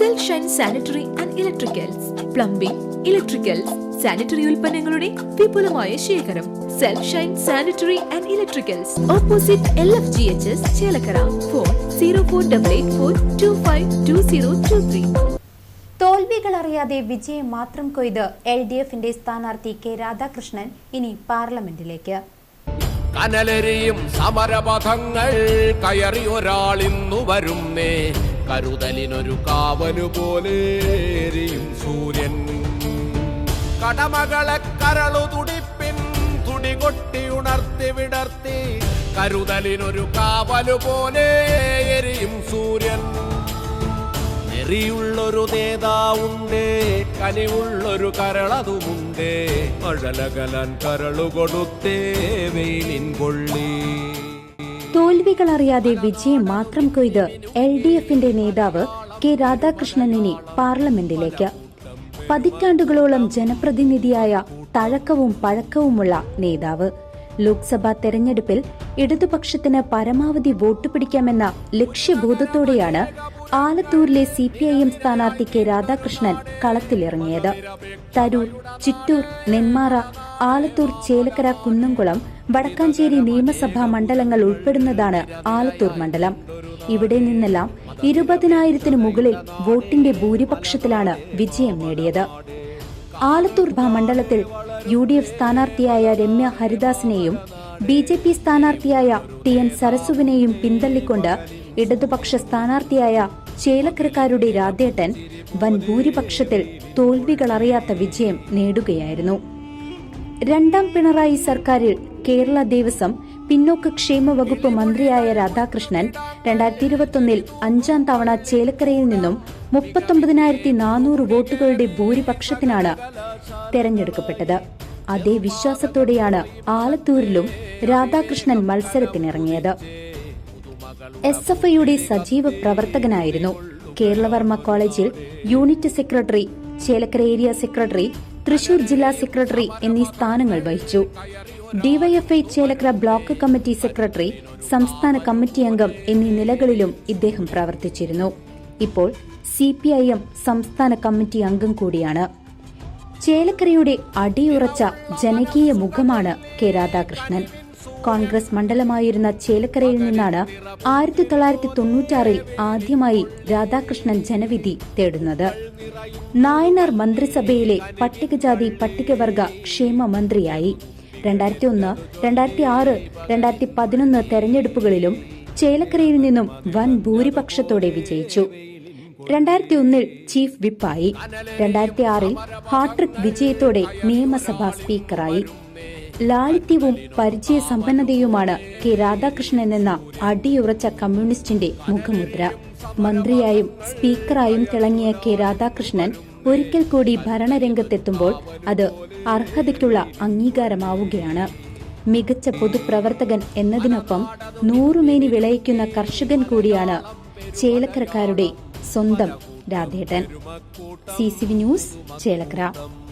Self shine sanitary and electricals plumbing electricals sanitary ഉൽപ്പന്നങ്ങളുടെ വിപുലമായ ശേഖരം. Self shine sanitary and electricals opposite L F G H S Chelakkara. Phone zero four double eight four two five two zero two three തോൽവികളറിയാതെ വിജയം മാത്രം കൊയ്ത് L D എഫിന്റെ സ്ഥാനാർത്ഥി K Radhakrishnan ഇനി പാർലമെന്റിലേക്ക്. കനലെരിയും സമരപഥങ്ങൾ കയറി ഒരാളിന്നു വരുന്നേ. കരുതലിനൊരു കാവലു പോലെ എരിയും സൂര്യൻ. കടമകളെ കരളു തുടിപ്പിൻ തുടി കൊട്ടി ഉണർത്തി വിടർത്തി. കരുതലിനൊരു കാവലു പോലെ എരിയും സൂര്യൻ. എറിയുള്ളൊരു നേതാവുണ്ടേ കനിവുള്ളൊരു കരളതുമുണ്ടേ. മഴലകലൻ കരളുകൊടുത്തേ വെയിലിൻ കൊള്ളി തോൽവികളറിയാതെ വിജയം മാത്രം കൊയ്ത് എൽ ഡി എഫിന്റെ നേതാവ് കെ രാധാകൃഷ്ണൻ ഇനി പാർലമെന്റിലേക്ക്. പതിറ്റാണ്ടുകളോളം ജനപ്രതിനിധിയായ തഴക്കവും പഴക്കവുമുള്ള നേതാവ്. ലോക്സഭാ തെരഞ്ഞെടുപ്പിൽ ഇടതുപക്ഷത്തിന് പരമാവധി വോട്ട് പിടിക്കാമെന്ന ലക്ഷ്യബോധത്തോടെയാണ് ആലത്തൂരിലെ സി പി ഐ എം സ്ഥാനാർത്ഥി കെ രാധാകൃഷ്ണൻ കളത്തിലിറങ്ങിയത്. തരൂർ ചിറ്റൂർ നെന്മാറ ആലത്തൂർ ചേലക്കര കുന്നംകുളം വടക്കാഞ്ചേരി നിയമസഭാ മണ്ഡലങ്ങൾ ഉൾപ്പെടുന്നതാണ് ആലത്തൂർ മണ്ഡലം. ഇവിടെ നിന്നെല്ലാം ഇരുപതിനായിരത്തിനു മുകളിൽ വോട്ടിന്റെ ഭൂരിപക്ഷത്തിലാണ് വിജയം നേടിയത്. ആലത്തൂർ മണ്ഡലത്തിൽ യു ഡി എഫ് സ്ഥാനാർത്ഥിയായ രമ്യ ഹരിദാസിനെയും ബി ജെ പി സ്ഥാനാർത്ഥിയായ ടി എൻ സരസുവിനെയും പിന്തള്ളിക്കൊണ്ട് ഇടതുപക്ഷ സ്ഥാനാർത്ഥിയായ ചേലക്കരക്കാരുടെ രാധേട്ടൻ വൻ ഭൂരിപക്ഷത്തിൽ തോൽവികളറിയാത്ത വിജയം നേടുകയായിരുന്നു. രണ്ടാം പിണറായി സർക്കാരിൽ കേരള ദേവസ്വം പിന്നോക്ക ക്ഷേമ വകുപ്പ് മന്ത്രിയായ രാധാകൃഷ്ണൻ രണ്ടായിരത്തി ഇരുപത്തൊന്നിൽ അഞ്ചാം തവണ ചേലക്കരയിൽ നിന്നും മുപ്പത്തൊമ്പതിനായിരത്തി നാനൂറ് വോട്ടുകളുടെ ഭൂരിപക്ഷത്തിനാണ് തെരഞ്ഞെടുക്കപ്പെട്ടത്. അതേ വിശ്വാസത്തോടെയാണ് ആലത്തൂരിലും രാധാകൃഷ്ണൻ മത്സരത്തിനിറങ്ങിയത്. എസ് എഫ് ഐയുടെ സജീവ പ്രവർത്തകനായിരുന്നു. കേരളവർമ്മ കോളേജിൽ unit secretary Chelakkara area secretary Thrissur ജില്ലാ സെക്രട്ടറി എന്നീ സ്ഥാനങ്ങൾ വഹിച്ചു. DYFI Chelakkara block committee secretary സംസ്ഥാന കമ്മിറ്റി അംഗം എന്നീ നിലകളിലും ഇദ്ദേഹം പ്രവർത്തിച്ചിരുന്നു. ഇപ്പോൾ സി സംസ്ഥാന കമ്മിറ്റി അംഗം കൂടിയാണ്. ചേലക്കരയുടെ അടിയുറച്ച ജനകീയ മുഖമാണ് കെ രാധാകൃഷ്ണൻ. കോൺഗ്രസ് മണ്ഡലമായിരുന്ന ചേലക്കരയിൽ നിന്നാണ് ആയിരത്തി തൊള്ളായിരത്തി തൊണ്ണൂറ്റാറിൽ ആദ്യമായി രാധാകൃഷ്ണൻ ജനവിധി തേടുന്നത്. നായനാർ മന്ത്രിസഭയിലെ പട്ടികജാതി പട്ടികവർഗ ക്ഷേമ മന്ത്രിയായി. രണ്ടായിരത്തി ഒന്ന് രണ്ടായിരത്തി ആറ് രണ്ടായിരത്തി പതിനൊന്ന് തെരഞ്ഞെടുപ്പുകളിലും ചേലക്കരയിൽ നിന്നും വൻ ഭൂരിപക്ഷത്തോടെ വിജയിച്ചു. രണ്ടായിരത്തി ഒന്നിൽ ചീഫ് വിപ്പായി. രണ്ടായിരത്തി ആറിൽ ഹാട്രിക് വിജയത്തോടെ നിയമസഭാ സ്പീക്കറായി. ലാളിത്യവും പരിചയസമ്പന്നതയുമാണ് കെ രാധാകൃഷ്ണൻ എന്ന അടിയുറച്ച കമ്മ്യൂണിസ്റ്റിന്റെ മുഖമുദ്ര. മന്ത്രിയായും സ്പീക്കറായും തിളങ്ങിയ കെ രാധാകൃഷ്ണൻ ഒരിക്കൽ കൂടി ഭരണരംഗത്തെത്തുമ്പോൾ അത് അർഹതയ്ക്കുള്ള അംഗീകാരമാവുകയാണ്. മികച്ച പൊതുപ്രവർത്തകൻ എന്നതിനൊപ്പം നൂറുമേനി വിളയിക്കുന്ന കർഷകൻ കൂടിയാണ് ചേലക്കരക്കാരുടെ സ്വന്തം രാധേട്ടൻ. C C V news Chelakkara.